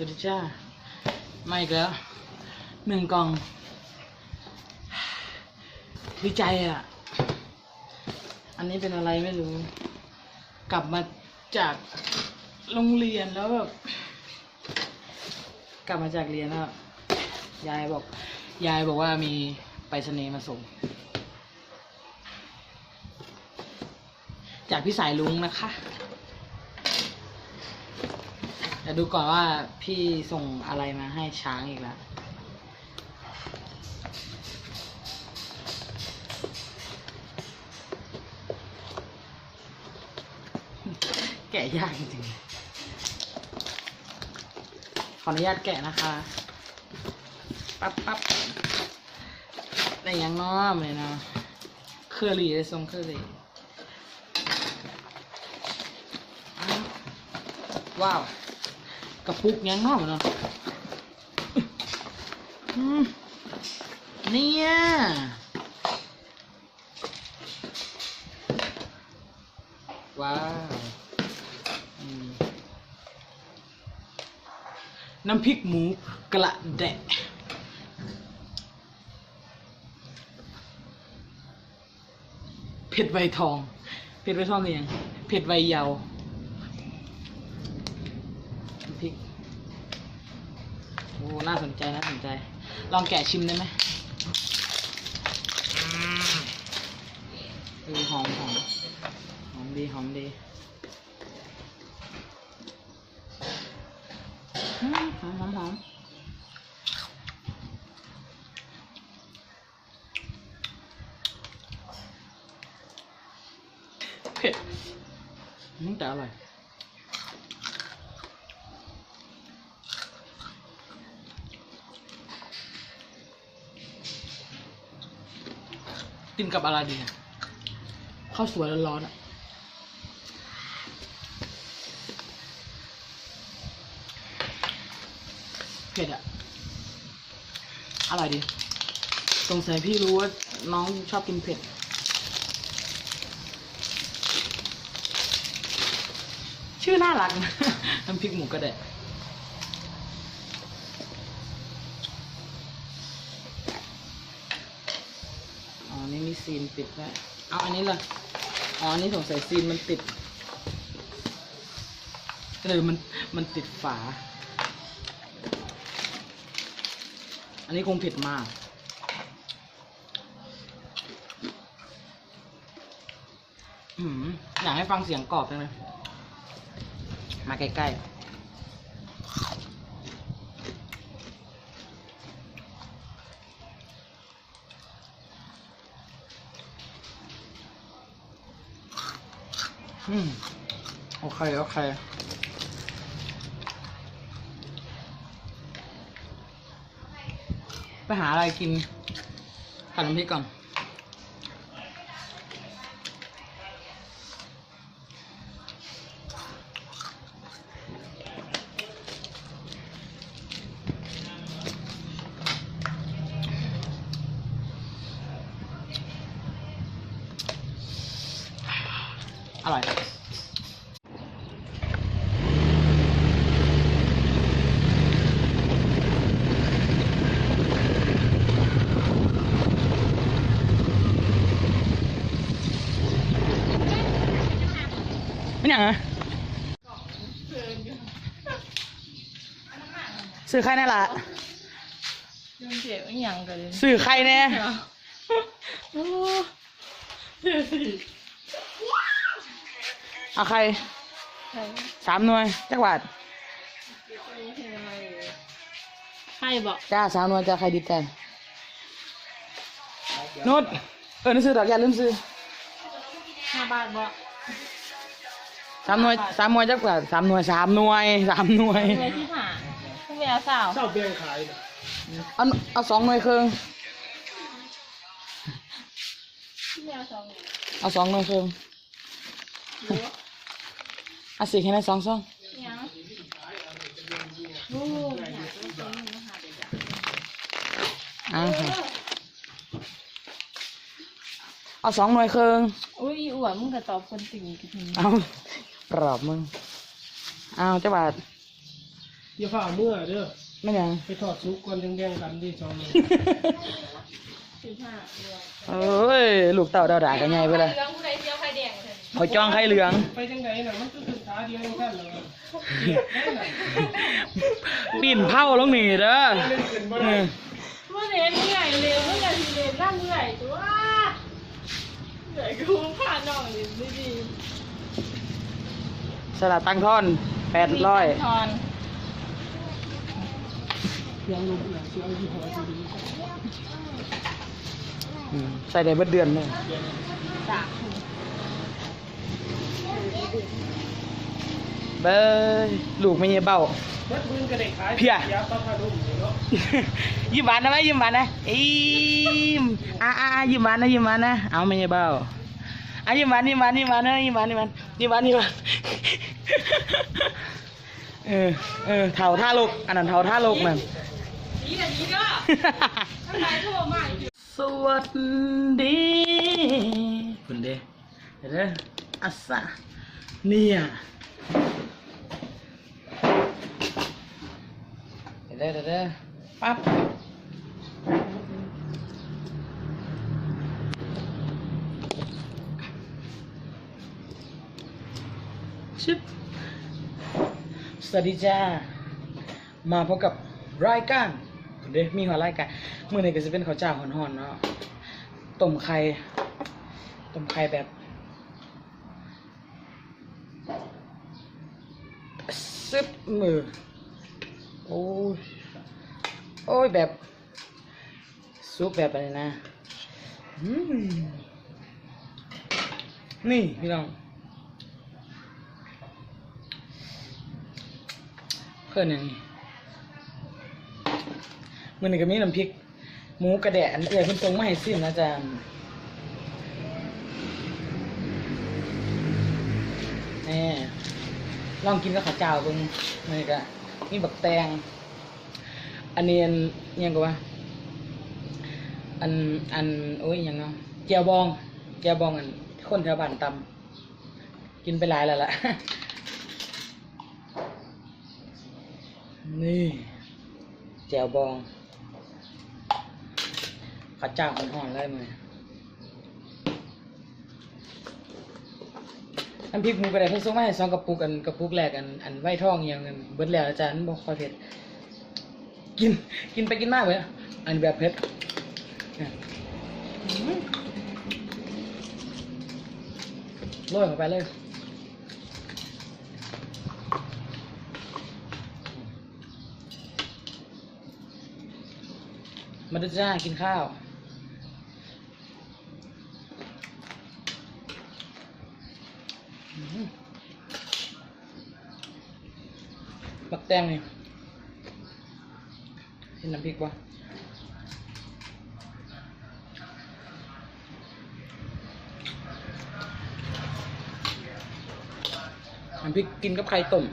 วัสดีจ้ามาอีกแล้วหนึ่งกล่องดีใจอะ อันนี้เป็นอะไรไม่รู้ กลับมาจากโรงเรียนแล้วแบบกลับมาจากเรียนแล้วยายบอก ยายบอกว่ามีไปรษณีย์มาส่ง จากพี่สายลุงนะคะ ดี๋ยวดูก่อนว่าพี่ส่งอะไรมาให้ช้างอีกแล้ว แกะยากจริงขออนุญาตแกะนะคะ ปั๊บปั๊บแต่ยังน้อมเลยนะเคอรี่เลยทรงเคอรี่อ้าวว้าว กระปุกยังนอมเนาะเนี่ยว้าวน้ำพริกหมูกระแดะเผ็ดใบทอง เผ็ดใบทองคือหยังเผ็ดใบยาวน้ำพริก โอ้น่าสนใจน่าสนใจ ลองแกะชิมได้ไหมเออหอมหอมหอมดีหอมดีหอมหอมหอมเผ็ดอืมแต่อร่อย กินกับอะไรดีอะข้าวสวยร้อนๆอะเผ็ดอะอร่อยดีสงสัยพี่รู้ว่าน้องชอบกินเผ็ดชื่อน่ารักนะน้ำพริกหมูกระเดะ อ๋อ นี่มี ซีนปิดไว้เอาอันนี้เลยอ๋ออันนี้สงสัยซีนมันติดเออมันมันติดฝา อันนี้คงผิดมากอืมอยากให้ฟังเสียงกรอบจังเลยมาใกล้ๆ อืมโอเค โอเค ไปหาอะไรกินผัดน้ำพริกก่อน อร่อยไม่อย่างอะสื่อใครแน่ละยังเจ็บอีหยังกันเลยสื่อใครแน่โอ้ เจ็บสิเอาใครใครสามหน่วยจักรวาดใครบอกจ้าสามหน่วยจะใครดีแทนนุชเออนึกซื้อดอกยาลืมซื้อห้าบาทบอกสามหน่วยสามหน่วยจักรวาดสามหน่วยสามหน่วยสามหน่วยเงินที่หาผู้แม่สาวเอาเอาเอาสองหน่วยครึ่งผู้แม่สองเอาสองหน่วยครึ่งเอาสี่แค่ไหนสองสองยังโอ้ยอยากจะซื้อมันมาหาเด็กอะอ่าค่ะเอาสองหน่วยครึ่งอุ้ยอีอ้วนมึงก็ตอบคนติ่งกันทีเอาปรอบมึงเอาเจ้าบาทอย่าฝ่าเมื่อเด้อไม่ยังไปถอดซุกก่อนยังแดงกันดิจอมเลยโอ้ยลูกเต่าดาวด่ากันไงไปเลยเหลืองผู้ใดเจียวไข่แดงเลยเขาจ้องไข่เหลือง ไปจังไดน่ะมันก็คือขา เดียวยังกันเลยปิ่นเผาลงนี่เด้อเออเมื่อเรียนเมื่อไหร่เร็วเมื่อไหร่ทีเรียนร่างเมื่อไหร่ตัวเหนื่อยกูผ่านน้องเลยไม่ดีสลัดตังท่อนแปดร้อยทอนยังลงหนังเสียเอายี่ห้อดีใส่ได้เบิดเดือนเลยสาม เบ้ยลูกไม่เงี้ยเบ้าๆเบิดพื้นกระเด็กขายเพี้ยยาปลาคาดุมเนาะยิ้มหวานนะไหมยิ้มหวานนะอิ่มอ่าอ่ายิ้มหวานนะยิ้มหวานนะเอาไม่เงี้ยเบ้าอะยิ้มหวานยิ้มหวานยิ้มหวานนะยิ้มหวานยิ้มหวานยิ้มหวานยิ้มหวานเออเออเท่าท่าลูกอันนั้นเท่าท่าลูกมัน นี่แหละนี่ก็ทำไมโทรมาอยู่สวัสดีคุณเด้เดี๋ยวเด้ออัสสะเนี่ย เด้อเด้อเด้อปั๊บชึบสวัสดีจ้า มาพบกับรายการเด้มีหัวรายการมื้อนี้ก็จะเป็นข้าวเจ้าห่อนๆเนาะต้มไข่ต้มไข่แบบซึบมือ โอ้ยโอ้ยแบบซุปแบบอะไรนะนี่พี่น้องเพื่อนอย่างนี้มันนี่ก็มีน้ำพริก หมูกระแดะอันเอื่อยเพิ่นตรงไมาให้ซิมนะจ๊ะแนี่ลองกินกับข้าวเจ้าเบิ่งมันนี่ก็ มีบักแตง อันนี้อันยังก็ว่า อันอันโอ้ยยังเนาะแจวบองแจวบองอันคนแถวบ้านตำกินไปหลายแล้วล่ะ นี่แจวบองข้าวเจ้าอ่อนเลยมือ น้ำพริกหมูกระเดะเพิ่งส่งมาให้สองกระปุกอันกระปุกแรกอันอันไว้ทองอหย่างเงินเบิดแล้วอาจารย์บอกค่อยเผ็ดกินกินไปกินมากเลยอันแบบเผ็ดเนี่ยอื้อโรยเข้าไปเลยมาดูจ้ากินข้าว อื้อหือบัก แตงนี่เห็นน้ำพริกปะน้ำพริกกินกับไข่ต้ม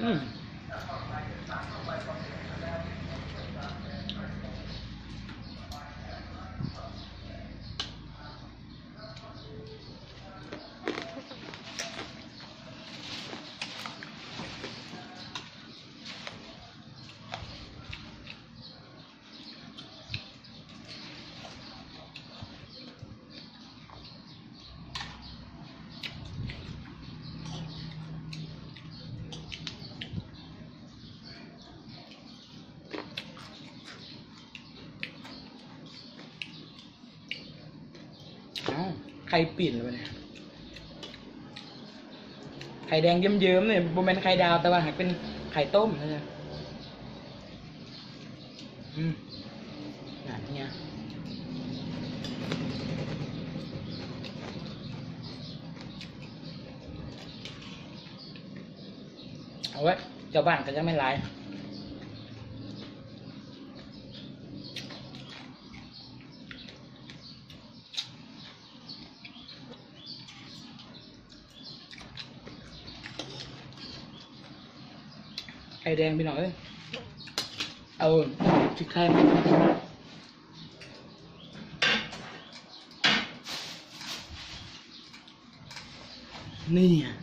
อืม อ้าวไข่ปิ่นเลยเนี่ยไข่แดงเยิ้มๆเนี่ยโบแมนไข่ดาวแต่ว่าหากเป็นไข่ต้มนะจ๊ะอืมน่ะเนี่ยเอาไว้เจ้าบ้านก็จะไม่ร้า ไข่แดงพี่น้องเอ้ยเอาพริกไทยมานี่อะ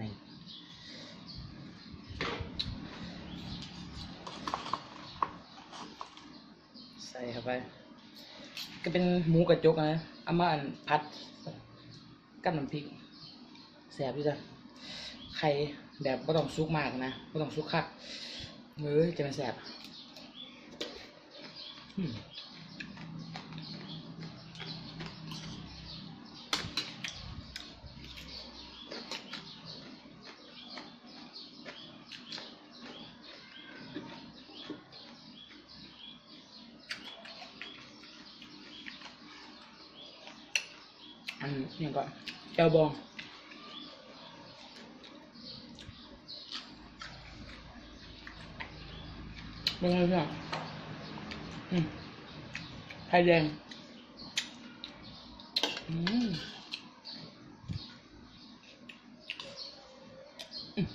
นี่ใส่เข้าไป ก็เป็นหมูกระจกนะเอามาอันพัด กับน้ำพริกแสบอยู่จ้ะไข่แบบไม่ต้องซุกมากนะไม่ต้องซุกคักเอ้ยจะมันแสบอืมอันนี้ก็ แก้วบองเป็นไงพี่อะอืมไข่แดงอืมอืม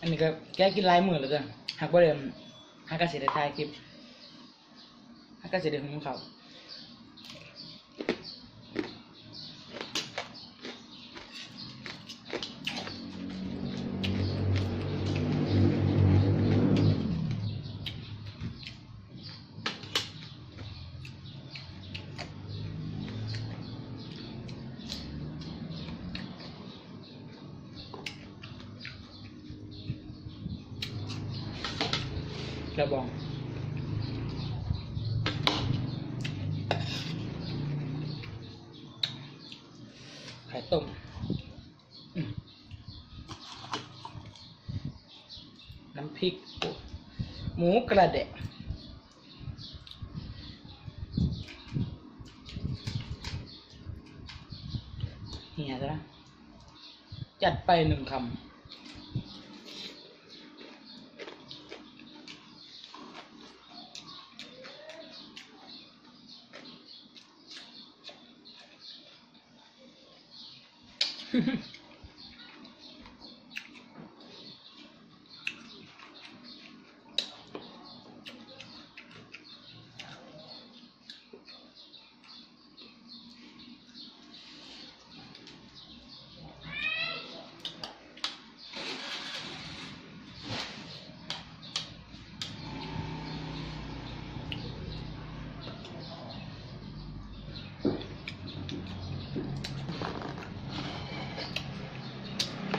อันนี้ก็แกกินลายมือแล้วกันหักบ่ได้หักเกระเสียได้ถ่ายคลิป หักกระเสียได้หุงข้าว กระบอง ไข่ต้มอืมน้ำพริก หมูกระเดะเฮียซะนะจัดไปหนึ่งคำ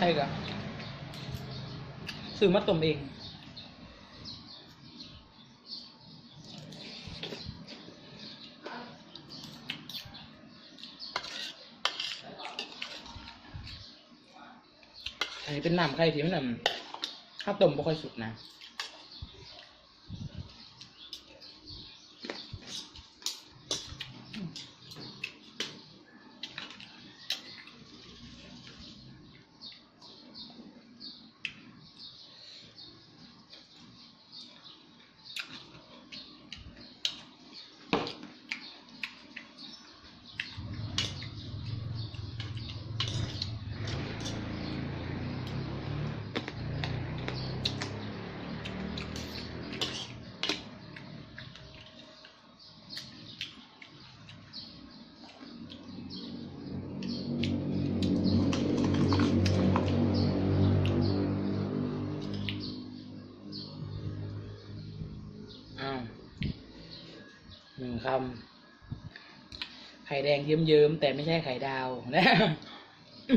ใช่กะซื้อมาต้มเอง อันนี้เป็นน้ำไข่ที่มันแบบถ้าต้มไม่ค่อยสุกนะ อ้าวหนึ่งคำ ไข่ แดงเยิ้มๆแต่ไม่ใช่ไข่ดาวนะ อ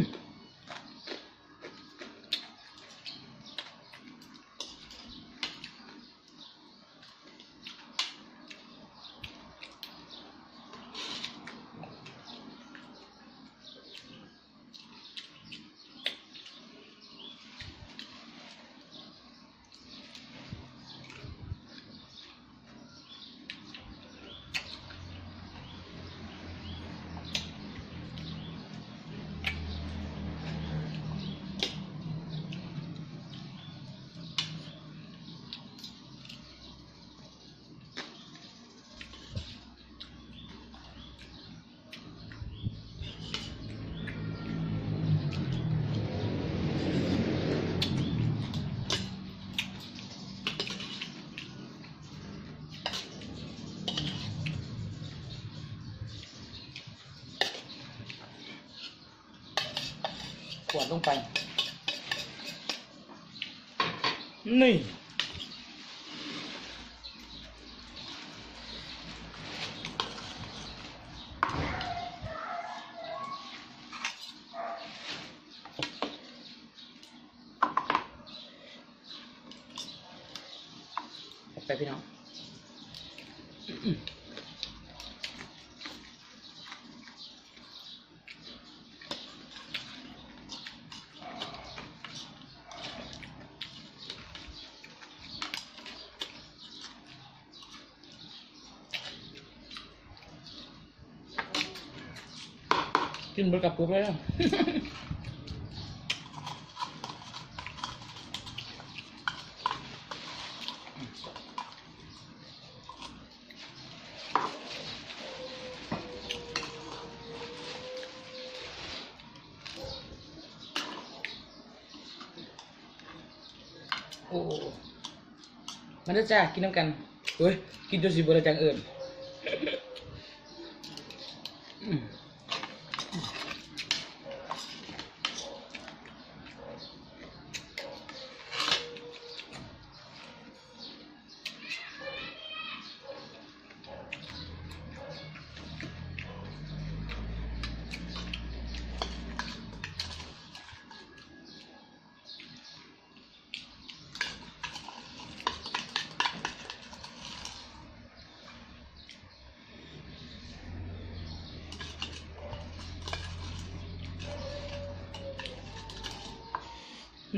ขวดลงไป นี่ กินบอร์กับปุ๊บเลยนะโอ้มันจะจ้ากินน้ำกันเฮ้ย กินจนสิบระจังเอิญ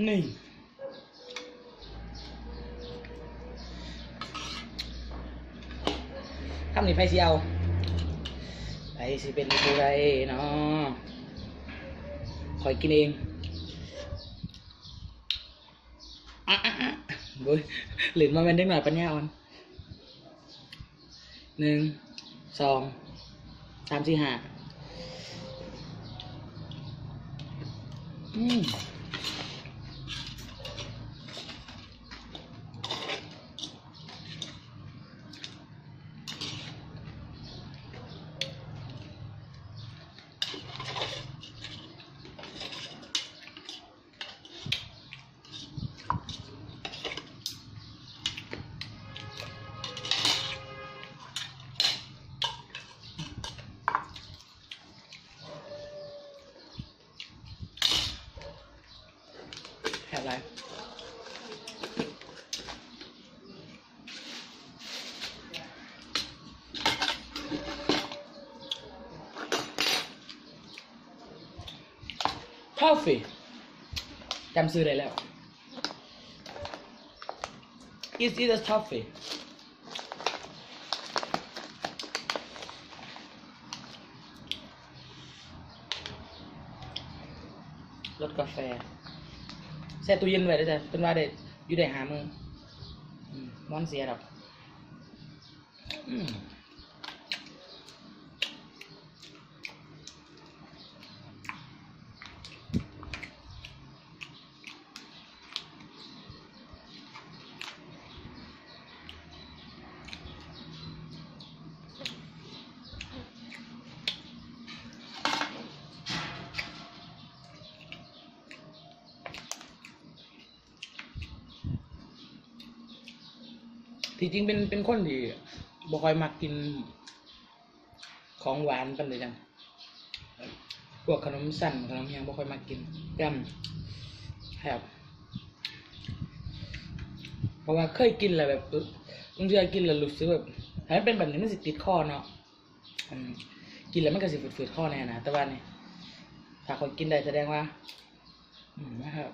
นี่คำนี้ไผสิเอาไผสิเป็นผู้ใดเนาะคอยกินเองอะอะอะเบ้ยหลินมาเป็นเด็กหน่อยปัญญาอ่อนหนึ่งสองสามสี่ห้าอืม แค่ไรทอฟฟี่จำซื้อได้แล้ว is it a toffee รสกาแฟ แช่ตู้เย็นไว้ได้จ้ะเป็นว่าได้อยู่ได้หามือมมอนเสียดอกอืม ที่จริงเป็นเป็นคนที่บ่ค่อยมักกิน ของหวานกันเลยจังพวกขนมสั่นขนมหยังบ่ค่อยมักกินจำครับ เพราะว่าเคยกินแล้วแบบบางทีกินแล้วรู้สึกแบบถ้ามันเป็นแบบนี้มันสิติดคอเนาะกินแล้วมันก็สิฝืดๆคอแน่นะแต่ว่านี่ถ้าคนกินได้แสดงว่าอืมนะครับ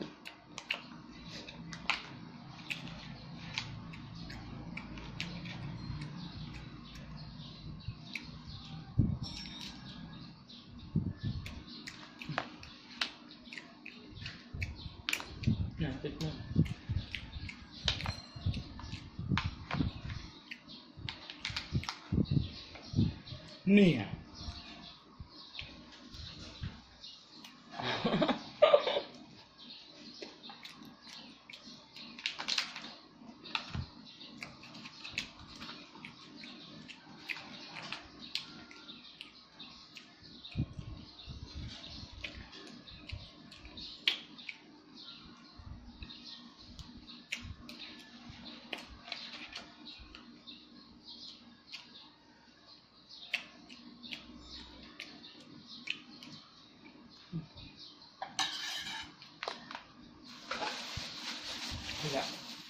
น่าติดมากเนี่ย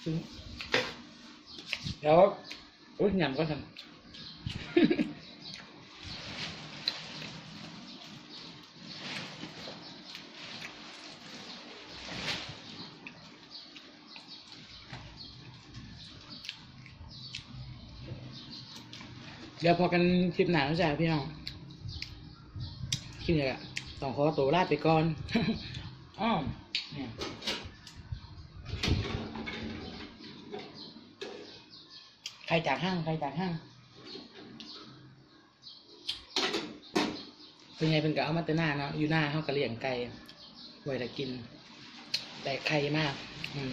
อ มแล้วอุ้ยยำก็ทำเดี๋ยวพอกันคลิปหนาแล้วจ้ะพี่น้องคลิปนี้อะต้องขอตัวลาไปก่อน อ้อเนี่ย ครจากห้างใครจากห้างเป็นไงเป็นกะเอามาแต่หน้าเนาะอยู่หน้าเขากะเลี้ยงไก่ไว้แต่กินได้ไข่มากอืม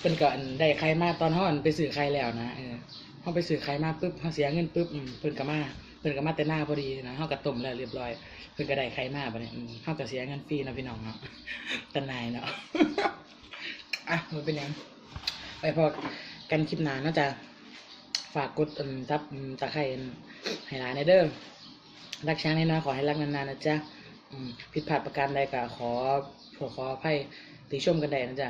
เป็นก็อันได้ไข่มากตอนเขาอันไปซื้อไข่แล้วนะเออเขาไปซื้อไข่มาปุ๊บเขาเสียเงินปุ๊บเพิ่นก็มาเพิ่นก็มาแต่หน้าพอดีนะเขาก็ต้มแล้วเรียบร้อยเพิ่นก็ได้ไข่มาบัดนี้อืมเขาก็เสียเงินฟรีนะพี่น้องเนาะตะนายเนาะอะมันเป็นยังไปพอกันคลิปหน้าเนาะจ้ะ ฝากกดทับตะไคร้ให้หลายในเด้อรักช้างให้น้อยขอให้รักนานๆนะจ๊ะผิดพลาดประการใดก็ขอขอขออภัยติชมกันได้นะจ๊ะ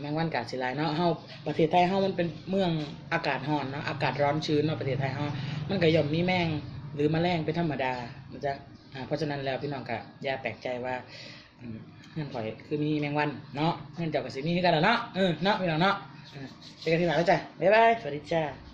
แมงวันกาดสิลายเนาะเฮาประเทศไทยเฮามันเป็นเมืองอากาศร้อนเนาะอากาศร้อนชื้นเนาะประเทศไทยเฮามันก็ย่อมมีแมงหรือมแมลงเป็นธรรมดานะจ๊ะเพราะฉะนั้นแล้วพี่น้องก็อย่าแปลกใจว่าเงื่อนข่อยคือมีแมงวันเนาะเงื่อนเจ้าก็สิมีคือกันล่ะเนาะเออเนาะพี่น้องเนาะ เออเจอกันที่หลังแล้วจ้ะบ๊ายบายสวัสดีจ้า